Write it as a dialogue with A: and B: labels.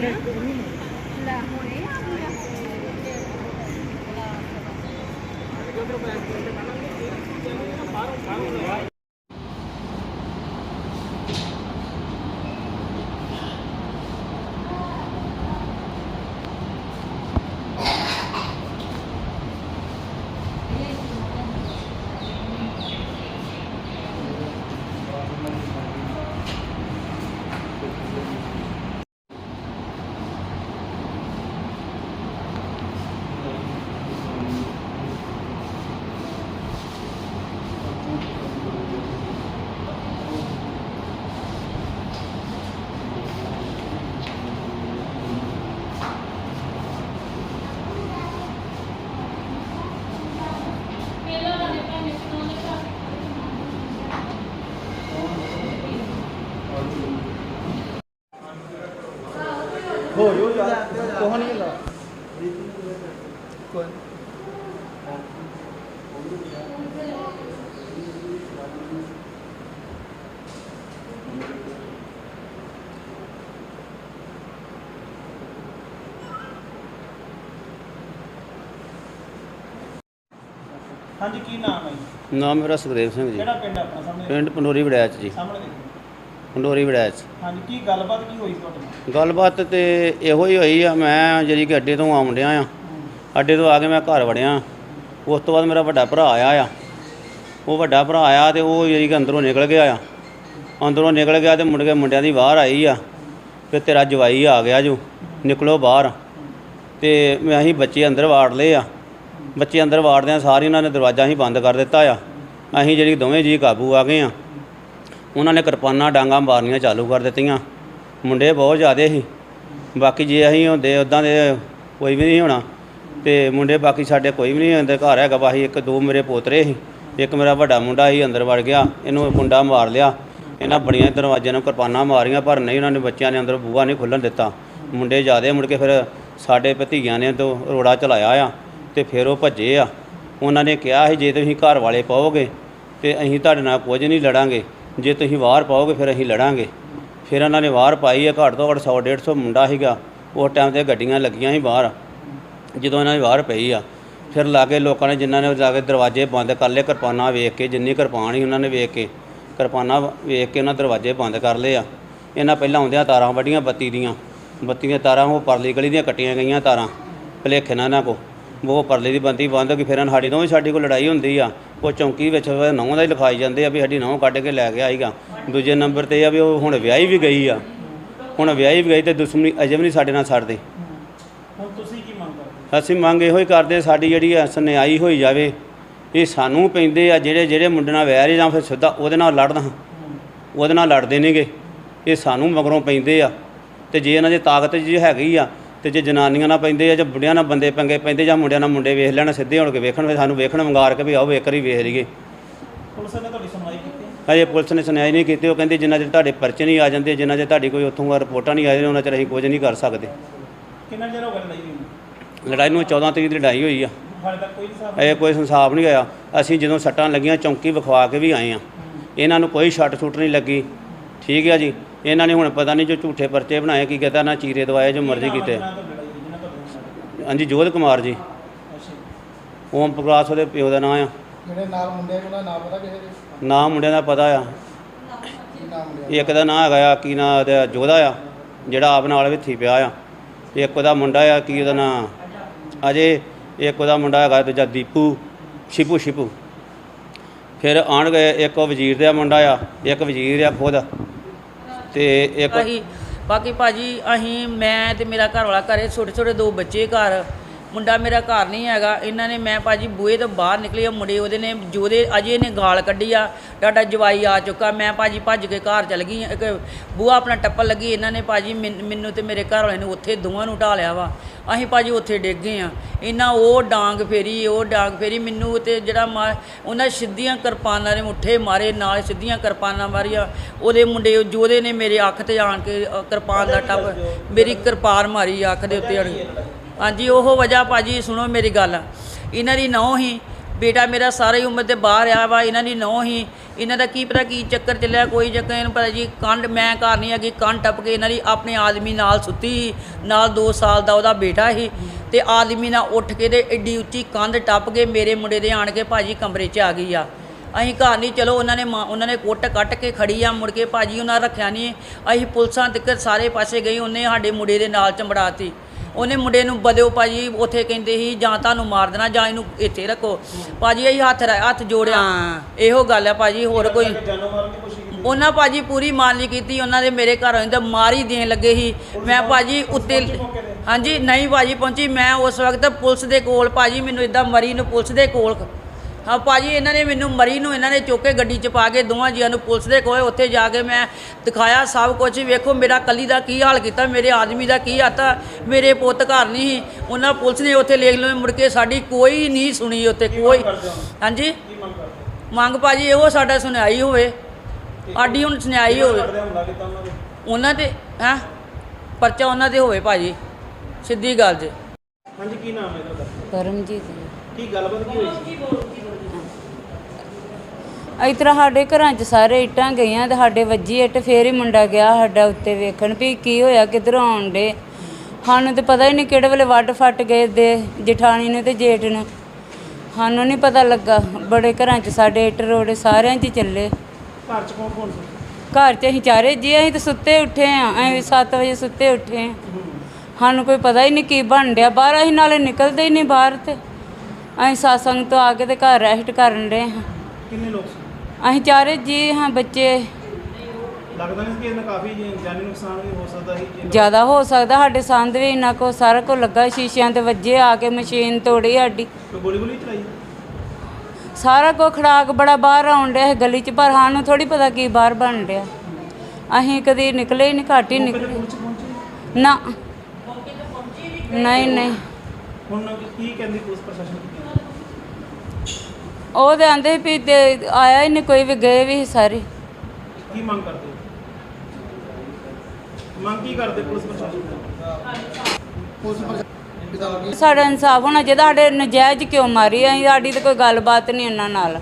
A: mire. La mujer. ਕੋਹ ਨਹੀਂ ਲਾ ਕੋਈ। ਹਾਂਜੀ ਕੀ ਨਾਮ ਹੈ ਜੀ?
B: ਨਾਮ ਮੇਰਾ ਸੁਖਦੇਵ ਸਿੰਘ ਜੀ।
A: ਕਿਹੜਾ ਪਿੰਡ ਆਪਣਾ? ਸਾਹਮਣੇ।
B: ਪਿੰਡ ਪੰਡੋਰੀ ਵੜੈਚ ਜੀ।
A: ਸਾਹਮਣੇ
B: ਪੰਡੋਰੀ ਵੜੈਚ
A: ਹਾਂਜੀ ਕੀ ਗੱਲਬਾਤ ਕੀ ਹੋਈ ਤੁਹਾਡੇ ਨਾਲ?
B: ਗੱਲਬਾਤ ਤੇ ਇਹੋ ਹੀ ਹੋਈ ਆ ਮੈਂ ਜਿਹੜੀ ਕਿ ਅੱਡੇ ਤੋਂ ਆਉਣ ਡਿਆ ਆ। ਅੱਡੇ ਤੋਂ ਆ ਕੇ ਮੈਂ ਘਰ ਵੜਿਆ। ਉਸ ਤੋਂ ਬਾਅਦ ਮੇਰਾ ਵੱਡਾ ਭਰਾ ਆਇਆ ਆ। ਉਹ ਵੱਡਾ ਭਰਾ ਆਇਆ ਤੇ ਉਹ ਜਿਹੜੀ ਕਿ ਅੰਦਰੋਂ ਨਿਕਲ ਗਿਆ ਆ। ਅੰਦਰੋਂ ਨਿਕਲ ਗਿਆ ਤੇ ਮੁੜ ਕੇ ਮੁੰਡਿਆਂ ਦੀ ਬਾਹਰ ਆਈ ਆ ਕਿ ਤੇਰਾ ਜਵਾਈ ਆ ਗਿਆ ਜੋ। ਨਿਕਲੋ ਬਾਹਰ। ਤੇ ਮੈਂ ਅਸੀਂ ਬੱਚੇ ਅੰਦਰ ਵਾੜ ਲਏ ਆ। ਬੱਚੇ ਅੰਦਰ ਵਾੜਦਿਆਂ ਸਾਰੇ ਉਹਨਾਂ ਨੇ ਦਰਵਾਜ਼ਾ ਹੀ ਬੰਦ ਕਰ ਦਿੱਤਾ ਆ। ਅਸੀਂ ਜਿਹੜੀ ਦੋਵੇਂ ਜੀ ਕਾਬੂ ਆ ਗਏ ਆ। ਉਹਨਾਂ ਨੇ ਕਿਰਪਾਨਾਂ ਡਾਂਗਾ ਮਾਰਨੀਆਂ ਚਾਲੂ ਕਰ ਦਿੱਤੀਆਂ। ਮੁੰਡੇ ਬਹੁਤ ਜ਼ਿਆਦੇ ਸੀ। ਬਾਕੀ ਜੇ ਅਸੀਂ ਹੁੰਦੇ ਉਦਾਂ ਦੇ ਕੋਈ ਵੀ ਨਹੀਂ ਹੋਣਾ। ਤੇ ਮੁੰਡੇ ਬਾਕੀ ਸਾਡੇ ਕੋਈ ਵੀ ਨਹੀਂ ਹੁੰਦੇ, ਘਰ ਹੈਗਾ ਬਾਹੀ ਇੱਕ ਦੋ ਮੇਰੇ ਪੋਤਰੇ ਸੀ। ਇੱਕ ਮੇਰਾ ਵੱਡਾ ਮੁੰਡਾ ਸੀ, ਅੰਦਰ ਵੜ ਗਿਆ। ਇਹਨੂੰ ਮੁੰਡਾ ਮਾਰ ਲਿਆ। ਇਹਨਾਂ ਬੜੀਆਂ ਦਰਵਾਜ਼ਿਆਂ ਨੂੰ ਕਿਰਪਾਨਾਂ ਮਾਰੀਆਂ, ਪਰ ਨਹੀਂ ਉਹਨਾਂ ਨੇ ਬੱਚਿਆਂ ਨੇ ਅੰਦਰ ਬੂਹਾ ਨਹੀਂ ਖੁੱਲਣ ਦਿੱਤਾ। ਮੁੰਡੇ ਜ਼ਿਆਦੇ ਮੁੜ ਕੇ ਫਿਰ ਸਾਡੇ ਭਤੀਆਂ ਨੇ ਤੋਂ ਰੋੜਾ ਚਲਾਇਆ ਆ ਤੇ ਫਿਰ ਉਹ ਭੱਜੇ ਆ। ਉਹਨਾਂ ਨੇ ਕਿਹਾ ਸੀ, ਜੇ ਤੁਸੀਂ ਘਰ ਵਾਲੇ ਪਾਓਗੇ ਤੇ ਅਸੀਂ ਤੁਹਾਡੇ ਨਾਲ ਕੁਝ ਨਹੀਂ ਲੜਾਂਗੇ। ਜੇ ਤੁਸੀਂ ਵਾਰ ਪਾਓਗੇ, ਫਿਰ ਅਸੀਂ ਲੜਾਂਗੇ। ਫਿਰ ਇਹਨਾਂ ਨੇ ਵਾਰ ਪਾਈ ਹੈ, ਘੱਟ ਤੋਂ ਘੱਟ 100 150 ਮੁੰਡਾ ਸੀਗਾ। ਉਸ ਟਾਈਮ ਤੇ ਗੱਡੀਆਂ ਲੱਗੀਆਂ ਸੀ ਬਾਹਰ। ਜਦੋਂ ਇਹਨਾਂ ਦੀ ਵਾਰ ਪਈ ਆ, ਫਿਰ ਲਾਗੇ ਲੋਕਾਂ ਨੇ ਜਿਨ੍ਹਾਂ ਨੇ ਜਾ ਕੇ ਦਰਵਾਜ਼ੇ ਬੰਦ ਕਰ ਲਏ, ਕਿਰਪਾਨਾਂ ਵੇਖ ਕੇ, ਜਿੰਨੀ ਕਿਰਪਾਨ ਸੀ ਉਹਨਾਂ ਨੇ ਵੇਖ ਕੇ, ਕਿਰਪਾਨਾਂ ਵੇਖ ਕੇ ਉਹਨਾਂ ਦਰਵਾਜ਼ੇ ਬੰਦ ਕਰ ਲਏ ਆ। ਇਹਨਾਂ ਪਹਿਲਾਂ ਆਉਂਦਿਆਂ ਤਾਰਾਂ ਵੱਡੀਆਂ, ਬੱਤੀ ਦੀਆਂ। ਬੱਤੀ ਦੀਆਂ ਤਾਰਾਂ, ਉਹ ਪਰਲੀ ਗਲੀ ਦੀਆਂ ਕੱਟੀਆਂ ਗਈਆਂ ਤਾਰਾਂ, ਭੁਲੇਖੇ ਨਾਲ ਇਹਨਾਂ ਕੋ ਉਹ ਪਰਲੀ ਦੀ ਬੰਦੀ ਬੰਦ ਹੋ ਗਈ ਫਿਰ ਸਾਡੀ ਤੋਂ ਵੀ ਸਾਡੀ ਕੋਲ ਲੜਾਈ ਹੁੰਦੀ ਆ। ਉਹ ਚੌਂਕੀ ਵਿੱਚ ਨੌਂ ਦਾ ਹੀ ਲਿਖਾਈ ਜਾਂਦੇ ਆ ਵੀ ਸਾਡੀ ਨੌਂ ਕੱਢ ਕੇ ਲੈ ਕੇ ਆਈਗਾ ਦੂਜੇ ਨੰਬਰ ਤੇ ਆ ਵੀ ਉਹ ਹੁਣ ਵਿਆਹੀ ਵੀ ਗਈ ਆ। ਹੁਣ ਵਿਆਹੀ ਵੀ ਗਈ ਤੇ ਦੁਸ਼ਮਣੀ ਅਜੇ ਵੀ ਨਹੀਂ ਸਾਡੇ ਨਾਲ ਛੱਡਦੇ
A: ਹੁਣ ਤੁਸੀਂ ਕੀ ਮੰਗ ਕਰਦੇ?
B: ਅਸੀਂ ਮੰਗ ਇਹੋ ਹੀ ਕਰਦੇ ਹਾਂ, ਸਾਡੀ ਜਿਹੜੀ ਸੁਣਾਈ ਹੋਈ ਜਾਵੇ ਇਹ ਸਾਨੂੰ ਪੈਂਦੇ ਆ ਜਿਹੜੇ ਜਿਹੜੇ ਮੁੰਡੇ ਨਾਲ ਵੈਰ ਜਾਂ ਫਿਰ ਸਿੱਧਾ ਉਹਦੇ ਨਾਲ ਲੜਦਾ ਉਹਦੇ ਨਾਲ ਲੜਦੇ ਨੇਗੇ। ਇਹ ਸਾਨੂੰ ਮਗਰੋਂ ਪੈਂਦੇ ਆ। ਤੇ ਜੇ ਇਹਨਾਂ ਦੀ ਤਾਕਤ ਜੇ ਹੈਗੀ ਆ ਤੇ ਜੇ ਜਨਾਨੀਆਂ ਨਾਲ ਪੈਂਦੇ ਆ ਜਾਂ ਬੁੱਢਿਆਂ ਨਾਲ ਬੰਦੇ ਪੰਗੇ ਪੈਂਦੇ ਜਾਂ ਮੁੰਡਿਆਂ ਨਾਲ ਮੁੰਡੇ ਵੇਖ ਲੈਣ ਸਿੱਧੇ ਹੋਣ ਕੇ ਵੇਖਣ ਵੀ ਸਾਨੂੰ ਵੇਖਣ ਵੰਗਾਰ ਕੇ ਵੀ ਆਓ ਇੱਕ ਵਾਰੀ ਵੇਖ ਲਈਏ।
A: ਪੁਲਿਸ ਨੇ ਤੁਹਾਡੀ ਸੁਣਵਾਈ ਕੀਤੀ?
B: ਹਜੇ ਪੁਲਿਸ ਨੇ ਸੁਣਾਈ ਨਹੀਂ ਕੀਤੀ ਉਹ ਕਹਿੰਦੇ ਜਿੰਨਾ ਚਿਰ ਤੁਹਾਡੇ ਪਰਚੇ ਨਹੀਂ ਆ ਜਾਂਦੇ ਜਿੰਨਾ ਚਿਰ ਤੁਹਾਡੀ ਕੋਈ ਉੱਥੋਂ ਰਿਪੋਰਟਾਂ ਨਹੀਂ ਆ ਜਾਂਦੀਆਂ ਉਹਨਾਂ ਚਿਰ ਅਸੀਂ ਕੁਝ ਨਹੀਂ ਕਰ ਸਕਦੇ।
A: ਕਿੰਨਾ ਚਿਰ ਹੋ ਗਿਆ ਲੜਾਈ ਹੋਈ
B: ਲੜਾਈ ਨੂੰ 14 ਤਰੀਕ ਦੀ ਲੜਾਈ ਹੋਈ ਆ।
A: ਹਾਲੇ ਤੱਕ ਕੋਈ ਹਿਸਾਬ
B: ਇਹ ਕੋਈ ਸੰਸਾਬ ਨਹੀਂ ਹੋਇਆ ਅਸੀਂ ਜਦੋਂ ਸੱਟਾਂ ਲੱਗੀਆਂ ਚੌਂਕੀ ਵਿਖਵਾ ਕੇ ਵੀ ਆਏ ਆ। ਇਹਨਾਂ ਨੂੰ ਕੋਈ ਛੱਟ ਛੁੱਟ ਨਹੀਂ ਲੱਗੀ। ਠੀਕ ਹੈ ਜੀ। ਇਹਨਾਂ ਨੇ ਹੁਣ ਪਤਾ ਨਹੀਂ ਜੋ ਝੂਠੇ ਪਰਚੇ ਬਣਾਏ ਕੀ ਕਹਤਾ ਨਾ ਚੀਰੇ ਦਵਾਏ ਜੋ ਮਰਜ਼ੀ ਕੀਤੇ। ਹਾਂਜੀ ਜੋਧ ਕੁਮਾਰ ਜੀ। ਓਮ ਪ੍ਰਕਾਸ਼ ਉਹਦੇ ਪਿਓ ਦਾ ਨਾਂ ਆ।
C: ਜਿਹੜੇ ਨਾਲ ਮੁੰਡੇ ਦਾ ਨਾਮ ਪਤਾ ਕਿਸੇ ਦੇ?
B: ਨਾਮ ਮੁੰਡਿਆਂ ਦਾ ਪਤਾ ਆ। ਇੱਕ ਦਾ ਨਾਂ ਹੈਗਾ ਆ ਕੀ ਨਾਂ ਉਹਦਾ ਜੋਧਾ ਆ ਜਿਹੜਾ ਆਪ ਨਾਲ ਵਿੱਥੀ ਪਿਆ ਆ। ਇੱਕ ਉਹਦਾ ਮੁੰਡਾ ਆ ਕੀ ਉਹਦਾ ਨਾਂ? ਅਜੇ ਇੱਕ ਉਹਦਾ ਮੁੰਡਾ ਹੈਗਾ ਦੂਜਾ ਦੀਪੂ ਸ਼ਿਪੂ ਸ਼ਿਪੂ। ਫਿਰ ਆਣ ਗਏ ਇੱਕ ਉਹ ਵਜ਼ੀਰ ਦਾ ਮੁੰਡਾ ਆ ਇੱਕ ਵਜ਼ੀਰ ਆ ਖੁਦ। ਤੇ ਇੱਕ
D: ਅਸੀਂ ਬਾਕੀ ਭਾਜੀ, ਅਸੀਂ, ਮੈਂ ਤੇ ਮੇਰਾ ਘਰ ਵਾਲਾ ਘਰੇ ਛੋਟੇ ਛੋਟੇ ਦੋ ਬੱਚੇ ਘਰ। ਮੁੰਡਾ ਮੇਰਾ ਘਰ ਨਹੀਂ ਹੈਗਾ। ਇਹਨਾਂ ਨੇ ਮੈਂ ਭਾਜੀ ਬੂਹੇ ਤੋਂ ਬਾਹਰ ਨਿਕਲੀ ਆ ਮੁੰਡੇ ਉਹਦੇ ਨੇ ਜੋਦੇ ਅਜੇ ਨੇ ਗਾਲ ਕੱਢੀ ਆ। ਤੁਹਾਡਾ ਜਵਾਈ ਆ ਚੁੱਕਾ। ਮੈਂ ਭਾਜੀ ਭੱਜ ਕੇ ਘਰ ਚਲ ਗਈ ਇੱਕ ਬੂਹਾ ਆਪਣਾ ਟੱਪਣ ਲੱਗੀ। ਇਹਨਾਂ ਨੇ ਭਾਜੀ ਮੈਨ- ਤੇ ਮੇਰੇ ਘਰ ਵਾਲੇ ਨੂੰ ਉੱਥੇ ਦੋਵਾਂ ਨੂੰ ਢਾਲਿਆ ਵਾ। ਅਸੀਂ ਭਾਜੀ ਉੱਥੇ ਡਿੱਗ ਗਏ ਆ। ਇਹਨਾਂ ਉਹ ਡਾਂਗ ਫੇਰੀ ਉਹ ਡਾਂਗ ਫੇਰੀ। ਮੈਨੂੰ ਤੇ ਜਿਹੜਾ ਉਹਨਾਂ ਸਿੱਧੀਆਂ ਕਿਰਪਾਨਾਂ ਦੇ ਮੁੱਠੇ ਮਾਰੇ ਨਾਲ ਸਿੱਧੀਆਂ ਕਿਰਪਾਨਾਂ ਮਾਰੀਆਂ। ਉਹਦੇ ਮੁੰਡੇ ਉਹ ਜੋਦੇ ਨੇ ਮੇਰੇ ਅੱਖ ਤੇ ਆਣ ਕੇ ਕਿਰਪਾਨ ਦਾ ਟੱਪ ਮੇਰੀ ਕਿਰਪਾਨ ਮਾਰੀ ਅੱਖ ਦੇ ਉੱਤੇ ਆਣ। ਹਾਂਜੀ ਉਹ ਵਜ੍ਹਾ ਭਾਜੀ ਸੁਣੋ ਮੇਰੀ ਗੱਲ। ਇਹਨਾਂ ਦੀ ਨੌ ਹੀ ਬੇਟਾ ਮੇਰਾ ਸਾਰੀ ਉਮਰ 'ਤੇ ਬਾਹਰ ਆ ਵਾ ਇਹਨਾਂ ਦੀ ਨੌ ਹੀ। ਇਹਨਾਂ ਦਾ ਕੀ ਪਤਾ ਕੀ ਚੱਕਰ ਚੱਲਿਆ ਕੋਈ ਚੱਕਰ ਇਹਨੂੰ ਪਤਾ ਜੀ ਕੰਧ ਮੈਂ ਘਰ ਨਹੀਂ ਹੈਗੀ ਕੰਧ ਟੱਪ ਕੇ ਇਹਨਾਂ ਦੀ ਆਪਣੇ ਆਦਮੀ ਨਾਲ ਸੁੱਤੀ ਸੀ, ਨਾਲ 2 ਸਾਲ ਦਾ ਉਹਦਾ ਬੇਟਾ ਸੀ। ਤੇ ਆਦਮੀ ਨਾਲ ਉੱਠ ਕੇ ਤੇ ਏਡੀ ਉੱਚੀ ਕੰਧ ਟੱਪ ਕੇ ਮੇਰੇ ਮੁੰਡੇ ਦੇ ਆਣ ਕੇ ਭਾਜੀ ਕਮਰੇ 'ਚ ਆ ਗਈ ਆ। ਅਸੀਂ ਘਰ ਨਹੀਂ ਚਲੋ ਉਹਨਾਂ ਨੇ ਮਾਂ- ਉਹਨਾਂ ਨੇ ਕੁੱਟ ਕੱਟ ਕੇ ਖੜੀ ਆ ਮੁੜ ਕੇ ਭਾਜੀ ਉਹਨਾਂ ਰੱਖਿਆ ਨਹੀਂ ਅਸੀਂ ਪੁਲਿਸਾਂ ਤੱਕ ਸਾਰੇ ਪਾਸੇ ਗਈ ਉਹਨੇ ਸਾਡੇ ਮੁੰਡੇ ਦੇ ਨਾਲ ਚੰਬੜਾਤੀ। ਉਹਨੇ ਮੁੰਡੇ ਨੂੰ ਬਦਿਓ ਭਾਜੀ ਉੱਥੇ ਕਹਿੰਦੇ ਸੀ ਜਾਂ ਤੁਹਾਨੂੰ ਮਾਰ ਦੇਣਾ ਜਾਂ ਇਹਨੂੰ ਇੱਥੇ ਰੱਖੋ। ਭਾਜੀ ਅਸੀਂ ਹੱਥ ਰ- ਹੱਥ ਜੋੜਿਆ। ਇਹੋ ਗੱਲ ਆ ਭਾਜੀ ਹੋਰ ਕੋਈ ਉਹਨਾਂ ਭਾਜੀ ਪੂਰੀ ਮਾਰਨੀ ਕੀਤੀ ਉਹਨਾਂ ਦੇ ਮੇਰੇ ਘਰ ਆਉਂਦੇ ਮਾਰੀ ਦੇਣ ਲੱਗੇ ਸੀ। ਮੈਂ ਭਾਜੀ ਉੱਤੇ ਹਾਂਜੀ ਨਹੀਂ ਭਾਜੀ ਪਹੁੰਚੀ। ਮੈਂ ਉਸ ਵਕਤ ਪੁਲਿਸ ਦੇ ਕੋਲ ਭਾਜੀ ਮੈਨੂੰ ਇਦਾਂ ਮਰੀ ਨੂੰ ਪੁਲਿਸ ਦੇ ਕੋਲ ਹਾਂ ਭਾਜੀ ਇਹਨਾਂ ਨੇ ਮੈਨੂੰ ਮਰੀ ਨੂੰ ਇਹਨਾਂ ਨੇ ਚੁੱਕ ਕੇ ਗੱਡੀ 'ਚ ਪਾ ਕੇ ਦੋਵਾਂ ਜੀਆਂ ਨੂੰ ਪੁਲਿਸ ਦੇ ਕੋਲ ਉੱਥੇ ਜਾ ਕੇ ਮੈਂ ਦਿਖਾਇਆ ਸਭ ਕੁਝ ਵੇਖੋ ਮੇਰਾ ਕੱਲੀ ਦਾ ਕੀ ਹਾਲ ਕੀਤਾ ਮੇਰੇ ਆਦਮੀ ਦਾ ਕੀ ਆਤਾ ਮੇਰੇ ਪੁੱਤ ਘਰ ਨਹੀਂ ਸੀ। ਉਹਨਾਂ ਪੁਲਿਸ ਨੇ ਉੱਥੇ ਲੇਖ ਲੋ ਮੁੜ ਕੇ ਸਾਡੀ ਕੋਈ ਨਹੀਂ ਸੁਣੀ ਉੱਥੇ ਕੋਈ ਹਾਂਜੀ? ਮੰਗ ਭਾਜੀ ਇਹੋ ਸਾਡਾ ਸੁਣਾਈ ਹੋਵੇ। ਆਡੀ ਹੁਣ ਸੁਣਾਈ ਹੋਵੇ। ਉਹਨਾਂ ਤੇ ਹੈ? ਪਰਚਾ ਉਹਨਾਂ ਤੇ ਹੋਵੇ ਭਾਜੀ ਸਿੱਧੀ ਗੱਲ ਜੇ।
A: ਹਾਂਜੀ ਕੀ ਨਾਮ ਹੈ ਤੁਹਾਡਾ?
E: ਕਰਮਜੀਤ
A: ਕੀ ਗੱਲਬਾਤ ਕੀ ਹੋਈ ਸੀ?
E: ਇਸ ਤਰ੍ਹਾਂ ਸਾਡੇ ਘਰਾਂ 'ਚ ਸਾਰੇ ਇੱਟਾਂ ਗਈਆਂ ਤੇ ਸਾਡੇ ਵੱਜੀ ਇੱਟ ਫੇਰ ਹੀ ਮੁੰਡਾ ਗਿਆ ਸਾਡਾ ਉੱਤੇ ਵੇਖਣ ਵੀ ਕੀ ਹੋਇਆ ਕਿੱਧਰੋਂ ਆਉਣ ਡੇ ਸਾਨੂੰ ਤੇ ਪਤਾ ਹੀ ਨਹੀਂ ਕਿਹੜੇ ਵੇਲੇ ਵੱਡ ਫੱਟ ਗਏ ਦੇ ਜਠਾਣੀ ਨੂੰ ਤੇ ਜੇਠ ਨੂੰ। ਸਾਨੂੰ ਨਹੀਂ ਪਤਾ ਲੱਗਾ ਬੜੇ ਘਰਾਂ 'ਚ ਸਾਡੇ ਇੱਟ ਰੋੜੇ ਸਾਰਿਆਂ 'ਚ ਚੱਲੇ।
A: ਘਰ ਚ ਕੌਣ ਕੌਣ ਸੀ?
E: ਘਰ 'ਚ ਅਸੀਂ ਚਾਰੇ ਜੀ ਅਸੀਂ ਤਾਂ ਸੁੱਤੇ ਉੱਠੇ ਆ ਐਵੇਂ 7 ਵਜੇ ਸੁੱਤੇ ਉੱਠੇ ਆ। ਸਾਨੂੰ ਕੋਈ ਪਤਾ ਹੀ ਨਹੀਂ ਕੀ ਬਣ ਡਿਆ ਬਾਹਰ ਅਸੀਂ ਨਾਲੇ ਨਿਕਲਦੇ ਹੀ ਨਹੀਂ ਬਾਹਰ ਤੇ। ਅਸੀਂ satsang ਤੋਂ ਆ ਕੇ ਤੇ ਘਰ ਰੈਸਟ ਕਰਨ ਰਹੇ ਹਾਂ।
A: ਕਿੰਨੇ ਲੋਕ
E: ਅਸੀਂ ਚਾਰੇ ਜੀ ਹਾਂ ਬੱਚੇ।
A: ਲੱਗਦਾ ਨਹੀਂ ਕਿ ਇਹਨਾਂ ਕਾਫੀ ਜਾਨੀ ਨੁਕਸਾਨ ਵੀ ਹੋ ਸਕਦਾ ਸੀ ਜੇ
E: ਜ਼ਿਆਦਾ ਹੋ ਸਕਦਾ ਸਾਡੇ ਸੰਦ ਵੀ ਇੰਨਾ ਕੋ ਸਾਰਾ ਕੋ ਲੱਗਾ ਸ਼ੀਸ਼ਿਆਂ ਤੇ ਵੱਜੇ ਆ ਕੇ ਮਸ਼ੀਨ ਤੋੜੀ ਸਾਡੀ।
A: ਕੋਈ ਗੋਲੀ ਗੋਲੀ ਚਲਾਈ?
E: ਸਾਰਾ ਕੋ ਖੜਾਕ ਬੜਾ ਬਾਹਰ ਆਉਣ ਡਿਆ ਸੀ ਗਲੀ 'ਚ ਪਰ ਸਾਨੂੰ ਥੋੜੀ ਪਤਾ ਕੀ ਬਾਹਰ ਬਣ ਡਿਆ। ਅਸੀਂ ਕਦੀ ਨਿਕਲੇ ਹੀ ਨਹੀਂ ਘੱਟ ਹੀ ਨਿਕਲੇ।
A: ਪੁਲਿਸ ਪਹੁੰਚੀ?
E: ਨਾ। ਨਹੀਂ ਨਹੀਂ।
A: ਹੁਣ ਕੀ ਕਹਿੰਦੀ ਪੁਲਿਸ ਪ੍ਰਸ਼ਾਸਨ? ਕੀ ਕਹਿੰਦਾ
E: ਉਹ ਤੇ ਆਂਦੇ ਵੀ ਤੇ ਆਇਆ ਹੀ ਨਹੀਂ ਕੋਈ ਵੀ ਗਏ ਵੀ ਸਾਰੇ।
A: ਕੀ ਮੰਗ ਕਰਦੇ ਹੋ? ਮੰਗ ਕੀ ਕਰਦੇ ਪੁਲਿਸ ਪ੍ਰਸ਼ਾਸਨ ਤੋਂ?
C: ਪੁਲਿਸ ਪ੍ਰਸ਼ਾਸਨ ਪਿਤਾ ਕੀ
E: ਸਾਡਾ ਇਨਸਾਫ ਹੋਣਾ ਚਾਹੀਦਾ ਸਾਡੇ ਨਜਾਇਜ਼ ਕਿਉਂ ਮਾਰੀ ਅਸੀਂ ਸਾਡੀ ਤਾਂ ਕੋਈ ਗੱਲਬਾਤ ਨਹੀਂ ਉਹਨਾਂ ਨਾਲ।